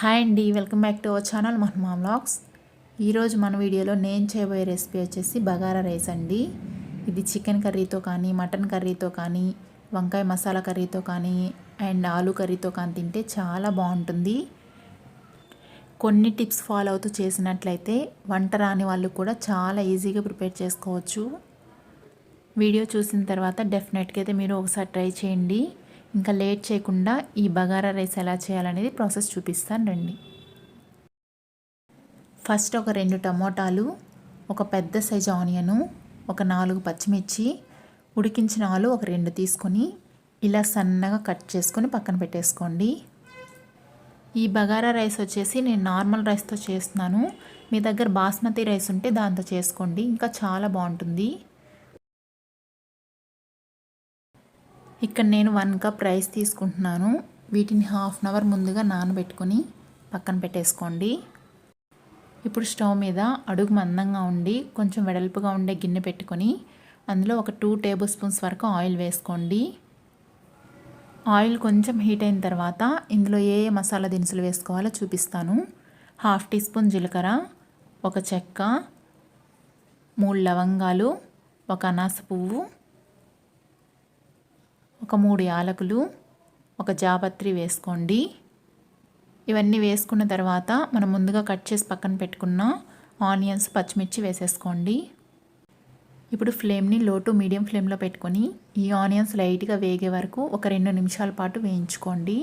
Hi అండి welcome back to our channel మన vlogs. ఈరోజు మన వీడియోలో నేను చేయబోయే రెసిపీ వచ్చేసి బగారా రైస్ అండి. ఇది చికెన్ కర్రీతో కానీ మటన్ కర్రీతో కానీ వంకాయ మసాలా కర్రీతో కానీ అండ్ ఆలు కర్రీతో కానీ తింటే చాలా బాగుంటుంది. కొన్ని టిప్స్ ఫాలో అవుతూ చేసినట్లయితే వంట రాని వాళ్ళు కూడా చాలా ఈజీగా ప్రిపేర్ చేసుకోవచ్చు. వీడియో చూసిన తర్వాత డెఫినెట్గా అయితే మీరు ఒకసారి ట్రై చేయండి. ఇంకా లేట్ చేయకుండా ఈ బగారా రైస్ ఎలా చేయాలనేది ప్రాసెస్ చూపిస్తాను రండి. ఫస్ట్ ఒక రెండు టమోటాలు ఒక పెద్ద సైజు ఆనియను ఒక నాలుగు పచ్చిమిర్చి ఉడికించిన ఆలు ఒక రెండు తీసుకొని ఇలా సన్నగా కట్ చేసుకొని పక్కన పెట్టేసుకోండి. ఈ బగారా రైస్ వచ్చేసి నేను నార్మల్ రైస్తో చేస్తున్నాను. మీ దగ్గర బాస్మతి రైస్ ఉంటే దాంతో చేసుకోండి. ఇంకా చాలా బాగుంటుంది. ఇక్కడ నేను వన్ కప్ రైస్ తీసుకుంటున్నాను. వీటిని హాఫ్ అన్ అవర్ ముందుగా నానబెట్టుకొని పక్కన పెట్టేసుకోండి. ఇప్పుడు స్టవ్ మీద అడుగు మందంగా ఉండి కొంచెం వెడల్పుగా ఉండే గిన్నె పెట్టుకొని అందులో ఒక టూ టేబుల్ స్పూన్స్ వరకు ఆయిల్ వేసుకోండి. ఆయిల్ కొంచెం హీట్ అయిన తర్వాత ఇందులో ఏ ఏ మసాలా దినుసులు వేసుకోవాలో చూపిస్తాను. హాఫ్ టీ స్పూన్ జీలకర్ర ఒక చెక్క మూడు లవంగాలు ఒక అనాస పువ్వు ఒక మూడు యాలకులు ఒక జాపత్రి వేసుకోండి. ఇవన్నీ వేసుకున్న తర్వాత మనం ముందుగా కట్ చేసి పక్కన పెట్టుకున్న ఆనియన్స్ పచ్చిమిర్చి వేసేసుకోండి. ఇప్పుడు ఫ్లేమ్ని లో టు మీడియం ఫ్లేమ్లో పెట్టుకొని ఈ ఆనియన్స్ లైట్గా వేగే వరకు ఒక రెండు నిమిషాల పాటు వేయించుకోండి.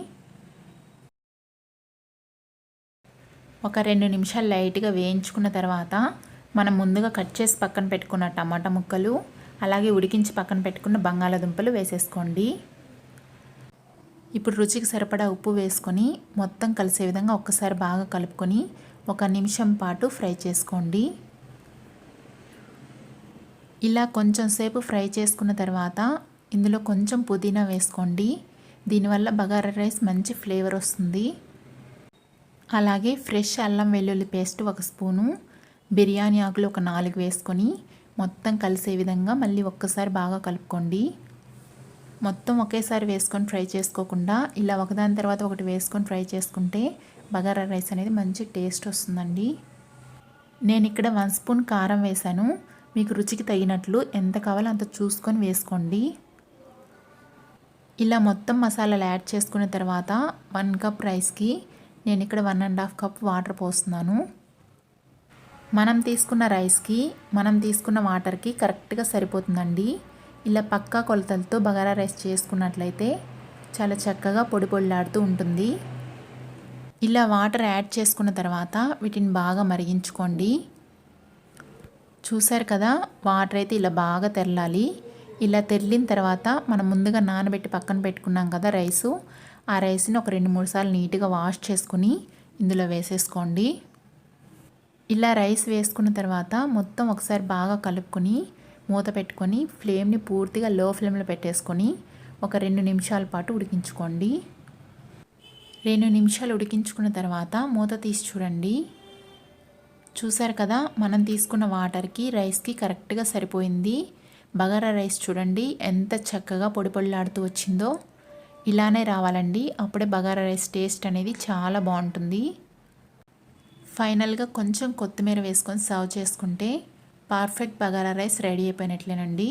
ఒక రెండు నిమిషాలు లైట్గా వేయించుకున్న తర్వాత మనం ముందుగా కట్ చేసి పక్కన పెట్టుకున్న టమాటా ముక్కలు అలాగే ఉడికించి పక్కన పెట్టుకున్న బంగాళాదుంపలు వేసేసుకోండి. ఇప్పుడు రుచికి సరిపడా ఉప్పు వేసుకొని మొత్తం కలిసే విధంగా ఒక్కసారి బాగా కలుపుకొని ఒక నిమిషం పాటు ఫ్రై చేసుకోండి. ఇలా కొంచెం సేపు ఫ్రై చేసుకున్న తర్వాత ఇందులో కొంచెం పుదీనా వేసుకోండి. దీనివల్ల బగారా రైస్ మంచి ఫ్లేవర్ వస్తుంది. అలాగే ఫ్రెష్ అల్లం వెల్లుల్లి పేస్ట్ ఒక స్పూను బిర్యానీ ఆకులు ఒక నాలుగు వేసుకొని మొత్తం కలిసే విధంగా మళ్ళీ ఒక్కసారి బాగా కలుపుకోండి. మొత్తం ఒకేసారి వేసుకొని ఫ్రై చేసుకోకుండా ఇలా ఒకదాని తర్వాత ఒకటి వేసుకొని ఫ్రై చేసుకుంటే బగారా రైస్ అనేది మంచి టేస్ట్ వస్తుందండి. నేను ఇక్కడ వన్ స్పూన్ కారం వేశాను. మీకు రుచికి తగినట్లు ఎంత కావాలో అంత చూసుకొని వేసుకోండి. ఇలా మొత్తం మసాలాలు యాడ్ చేసుకున్న తర్వాత వన్ కప్ రైస్కి నేను ఇక్కడ one and half cup water పోస్తున్నాను. మనం తీసుకున్న రైస్కి మనం తీసుకున్న వాటర్కి కరెక్ట్గా సరిపోతుందండి. ఇలా పక్కా కొలతలతో బగారా రైస్ చేసుకున్నట్లయితే చాలా చక్కగా పొడి పొడిలాడుతూ ఉంటుంది. ఇలా వాటర్ యాడ్ చేసుకున్న తర్వాత వీటిని బాగా మరిగించుకోండి. చూసారు కదా వాటర్ అయితే ఇలా బాగా తెరలాలి. ఇలా తెరిలిన తర్వాత మనం ముందుగా నానబెట్టి పక్కన పెట్టుకున్నాం కదా రైసు ఆ రైస్ని ఒక రెండు మూడు సార్లు నీట్గా వాష్ చేసుకుని ఇందులో వేసేసుకోండి. ఇలా రైస్ వేసుకున్న తర్వాత మొత్తం ఒకసారి బాగా కలుపుకొని మూత పెట్టుకొని ఫ్లేమ్ని పూర్తిగా లో ఫ్లేమ్లో పెట్టేసుకొని ఒక రెండు నిమిషాల పాటు ఉడికించుకోండి. రెండు నిమిషాలు ఉడికించుకున్న తర్వాత మూత తీసి చూడండి. చూసారు కదా మనం తీసుకున్న వాటర్కి రైస్కి కరెక్ట్గా సరిపోయింది. బగారా రైస్ చూడండి ఎంత చక్కగా పొడి పొడిలాడుతూ వచ్చిందో. ఇలానే రావాలండి. అప్పుడే బగారా రైస్ టేస్ట్ అనేది చాలా బాగుంటుంది. ఫైనల్గా కొంచెం కొత్తిమీర వేసుకొని సర్వ్ చేసుకుంటే పర్ఫెక్ట్ బగారా రైస్ రెడీ అయిపోయినట్లేనండి.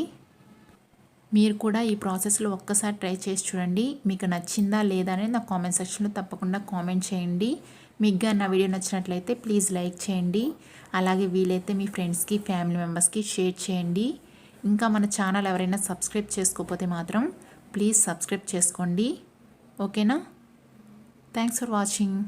మీరు కూడా ఈ ప్రాసెస్లో ఒక్కసారి ట్రై చేసి చూడండి. మీకు నచ్చిందా లేదా అనేది నా కామెంట్ సెక్షన్లో తప్పకుండా కామెంట్ చేయండి. మీకు నా వీడియో నచ్చినట్లయితే ప్లీజ్ లైక్ చేయండి. అలాగే వీలైతే మీ ఫ్రెండ్స్కి ఫ్యామిలీ మెంబర్స్కి షేర్ చేయండి. ఇంకా మన ఛానల్ ఎవరైనా సబ్స్క్రైబ్ చేసుకోకపోతే మాత్రం ప్లీజ్ సబ్స్క్రైబ్ చేసుకోండి. ఓకేనా? Thanks for watching.